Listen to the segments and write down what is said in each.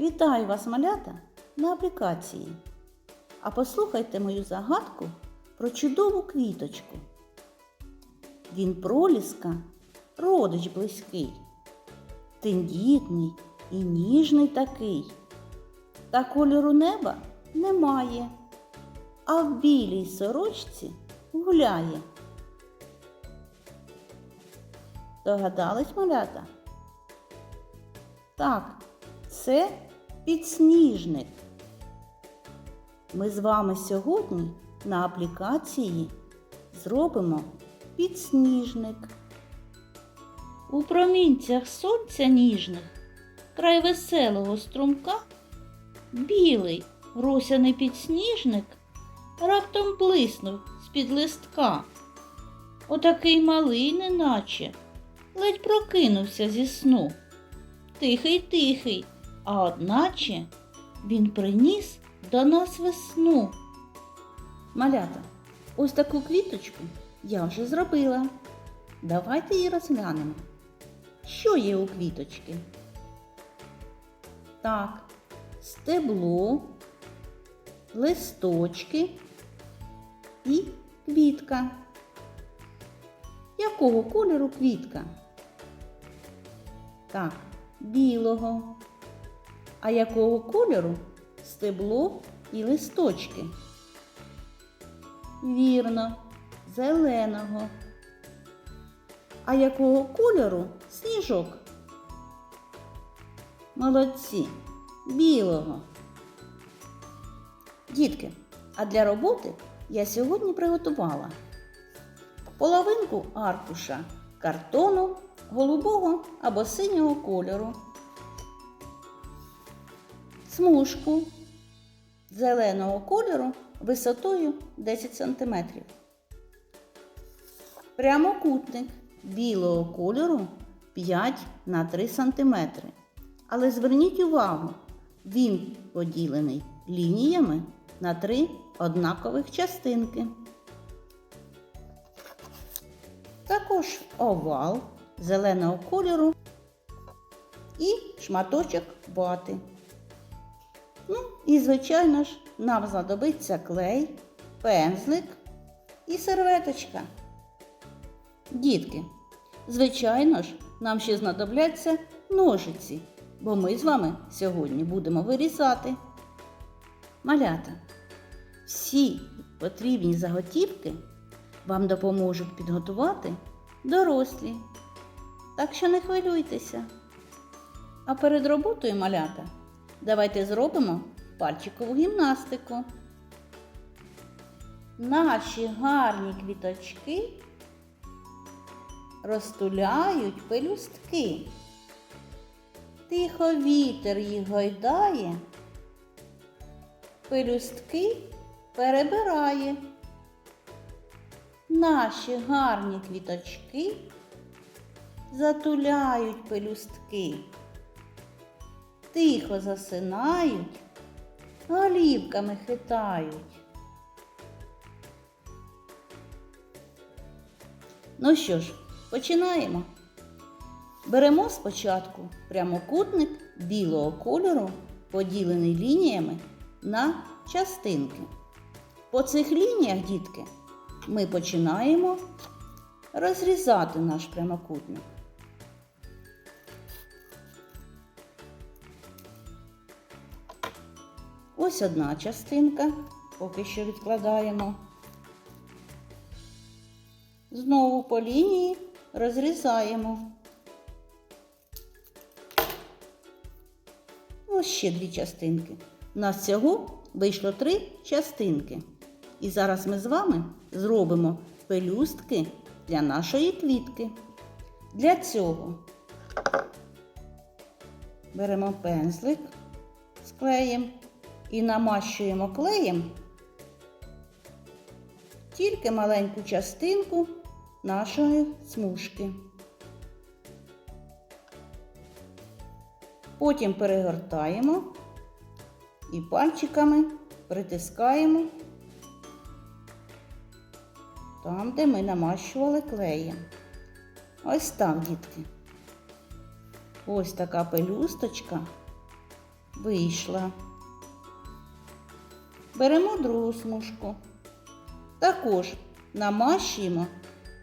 Вітаю вас, малята, на аплікації. А послухайте мою загадку про чудову квіточку. Він проліска, родич близький, тендітний і ніжний такий. Та кольору неба немає, а в білій сорочці гуляє. Догадались, малята? Так, це підсніжник. Ми з вами сьогодні на аплікації зробимо підсніжник. У промінцях сонця ніжних, край веселого струмка, білий росяний підсніжник раптом блиснув з-під листка. Отакий малий, неначе, ледь прокинувся зі сну. Тихий, тихий, а одначе він приніс до нас весну. Малята, ось таку квіточку я вже зробила. Давайте її розглянемо. Що є у квіточки? Так, стебло, листочки і квітка. Якого кольору квітка? Так, білого. А якого кольору стебло і листочки? Вірно, зеленого. А якого кольору сніжок? Молодці, білого. Дітки, а для роботи я сьогодні приготувала половинку аркуша картону голубого або синього кольору, смужку зеленого кольору висотою 10 см, прямокутник білого кольору 5 на 3 см. Але зверніть увагу, він поділений лініями на три однакових частинки. Також овал зеленого кольору і шматочок вати. Ну і, звичайно ж, нам знадобиться клей, пензлик і серветочка. Дітки, звичайно ж, нам ще знадобляться ножиці, бо ми з вами сьогодні будемо вирізати. Малята, всі потрібні заготівки вам допоможуть підготувати дорослі. Так що не хвилюйтеся. А перед роботою малята давайте зробимо пальчикову гімнастику. Наші гарні квіточки розтуляють пелюстки. Тихо вітер їх гойдає, пелюстки перебирає. Наші гарні квіточки затуляють пелюстки, тихо засинають, голівками хитають. Ну що ж, починаємо. Беремо спочатку прямокутник білого кольору, поділений лініями на частинки. По цих лініях, дітки, ми починаємо розрізати наш прямокутник. Ось одна частинка, поки що відкладаємо. Знову по лінії розрізаємо. Ось ще дві частинки. У нас всього вийшло три частинки. І зараз ми з вами зробимо пелюстки для нашої квітки. Для цього беремо пензлик з клеєм і намащуємо клеєм тільки маленьку частинку нашої смужки. Потім перегортаємо і пальчиками притискаємо там, де ми намащували клеєм. Ось так, дітки. Ось така пелюсточка вийшла. Беремо другу смужку. Також намащуємо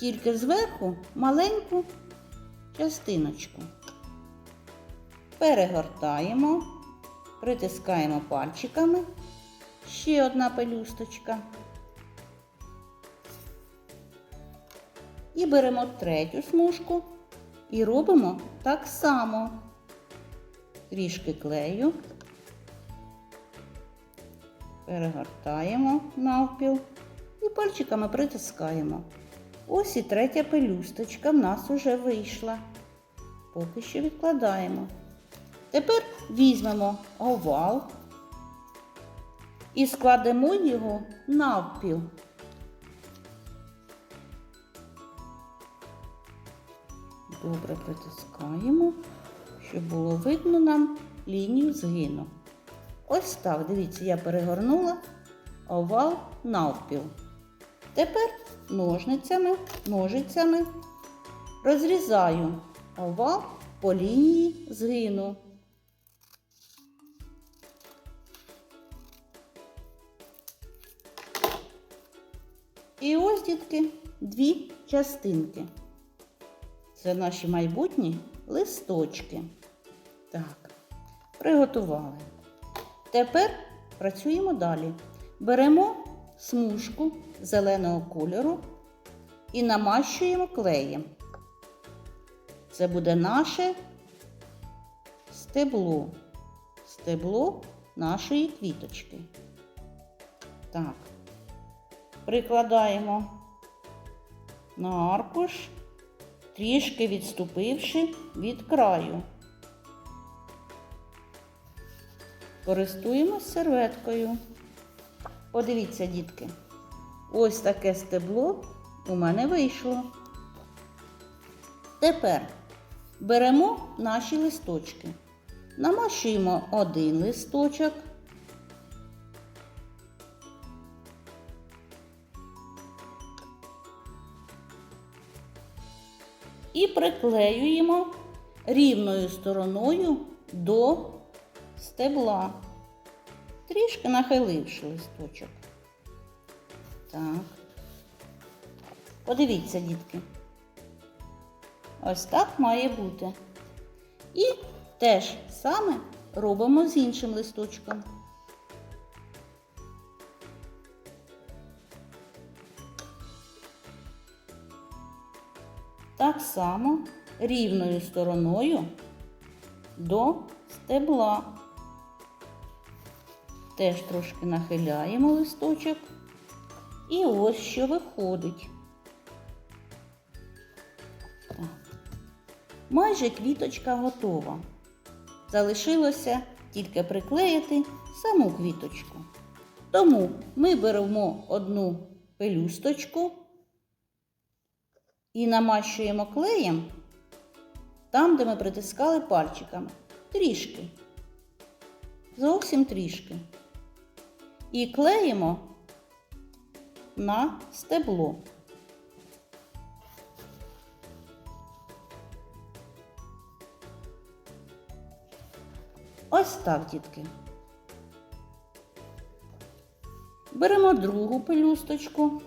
тільки зверху маленьку частиночку. Перегортаємо, притискаємо пальчиками. Ще одна пелюсточка. І беремо третю смужку і робимо так само. Трішки клею, перегортаємо навпіл і пальчиками притискаємо. Ось і третя пелюсточка в нас уже вийшла. Поки що відкладаємо. Тепер візьмемо овал і складемо його навпіл. Добре притискаємо, щоб було видно нам лінію згину. Ось так, дивіться, я перегорнула овал навпіл. Тепер ножницями, ножицями розрізаю овал по лінії згину. І ось, дітки, дві частинки. Це наші майбутні листочки. Так, приготували. Тепер працюємо далі. Беремо смужку зеленого кольору і намащуємо клеєм. Це буде наше стебло. Стебло нашої квіточки. Так, прикладаємо на аркуш, трішки відступивши від краю. Користуємось серветкою. Подивіться, дітки, ось таке стебло у мене вийшло. Тепер беремо наші листочки, намащуємо один листочок. І приклеюємо рівною стороною до стебла, трішки нахиливши листочок. Так. Подивіться, дітки. Ось так має бути. І теж саме робимо з іншим листочком. Так само рівною стороною до стебла. Теж трошки нахиляємо листочок. І ось що виходить. Так. Майже квіточка готова. Залишилося тільки приклеїти саму квіточку. Тому ми беремо одну пелюсточку і намащуємо клеєм там, де ми притискали пальчиками. Трішки. Зовсім трішки. І клеїмо на стебло. Ось так, дітки. Беремо другу пелюсточку.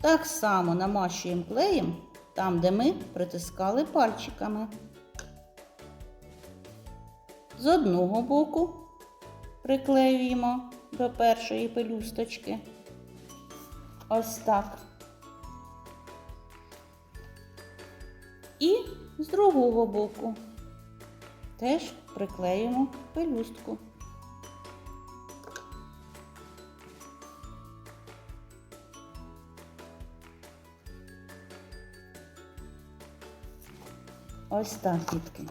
Так само намащуємо клеєм там, де ми притискали пальчиками. З одного боку приклеюємо до першої пелюсточки. Ось так. І з другого боку теж приклеїмо пелюстку. Ось так, дітки.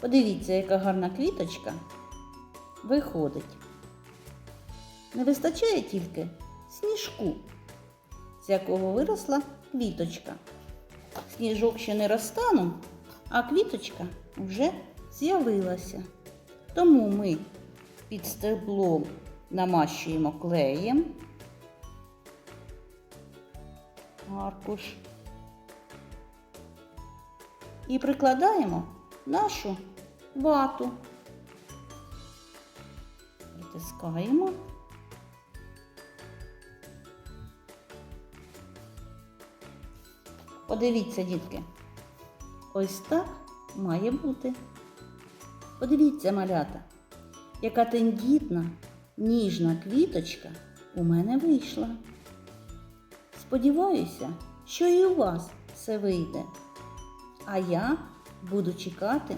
Подивіться, яка гарна квіточка виходить. Не вистачає тільки сніжку, з якого виросла квіточка. Сніжок ще не розтанув, а квіточка вже з'явилася. Тому ми під стеблом намащуємо клеєм аркуш і прикладаємо нашу вату. Натискаємо. Подивіться, дітки. Ось так має бути. Подивіться, малята, яка тендітна, ніжна квіточка у мене вийшла. Сподіваюся, що і у вас все вийде. А я буду чекати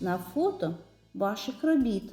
на фото ваших робіт.